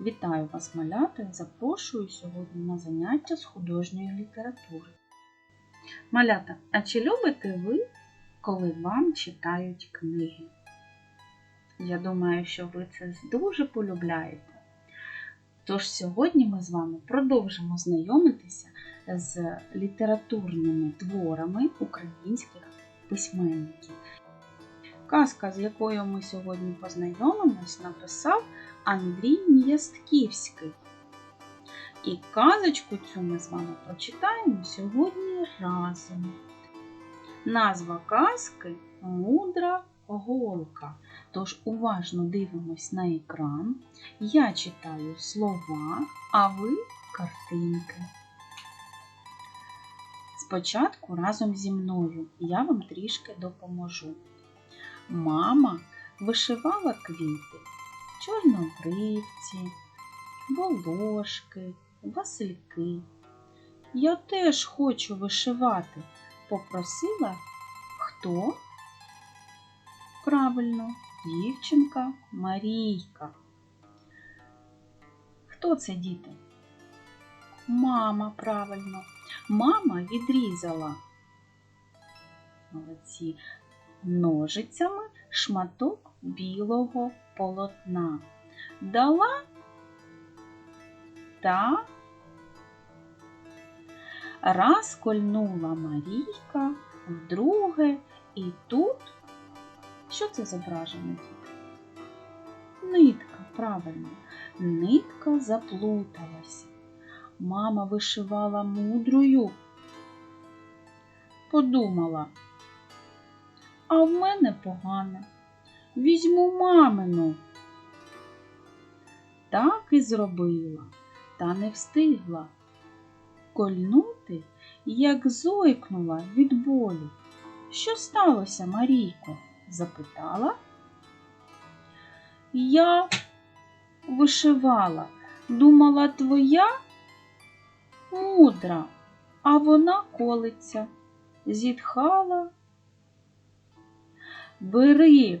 Вітаю вас, малята, і запрошую сьогодні на заняття з художньої літератури. Малята, а чи любите ви, коли вам читають книги? Я думаю, що ви це дуже полюбляєте. Тож сьогодні ми з вами продовжимо знайомитися з літературними творами українських письменників. Казка, з якою ми сьогодні познайомимось, написав Андрій М'ястківський. І казочку цю ми з вами прочитаємо сьогодні разом. Назва казки Мудра голка. Тож уважно дивимось на екран. Я читаю слова, а ви картинки. Спочатку разом зі мною я вам трішки допоможу. Мама вишивала квіти, чорнобривці, волошки, васильки. Я теж хочу вишивати, попросила хто? Правильно, дівчинка Марійка. Хто це діти? Мама, правильно. Мама відрізала молодці ножицями шматок білого полотна. Дала та раз кольнула Марійка, вдруге, і тут що це зображено. Нитка, правильно, нитка заплуталася. Мама вишивала мудрою. Подумала, а в мене погане. Візьму мамину. Так і зробила, та не встигла. Кольнути, як зойкнула від болю. Що сталося, Марійко? запитала. Я вишивала, думала, твоя мудра, а вона колиться, зітхала. Бери,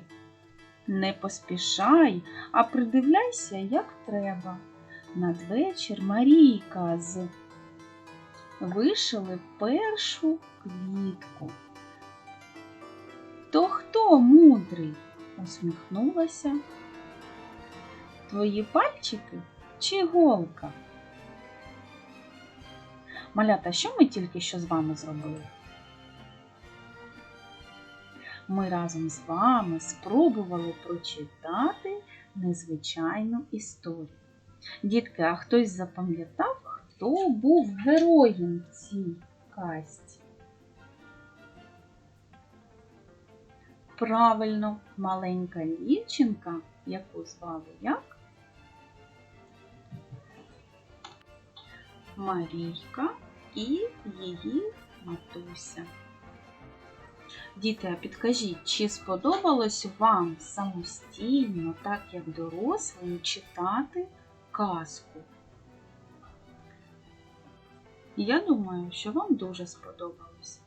не поспішай, а придивляйся, як треба. Надвечір Марійка з вишили першу квітку. То хто мудрий? усміхнулася. Твої пальчики чи голка? Малята, що ми тільки що з вами зробили? Ми разом з вами спробували прочитати незвичайну історію. Дітки, а хтось запам'ятав, хто був героєм цій казці? Правильно, маленька дівчинка, яку звали як? Марійка і її матуся. Діти, підкажіть, чи сподобалось вам самостійно, так як дорослим, читати казку? Я думаю, що вам дуже сподобалось.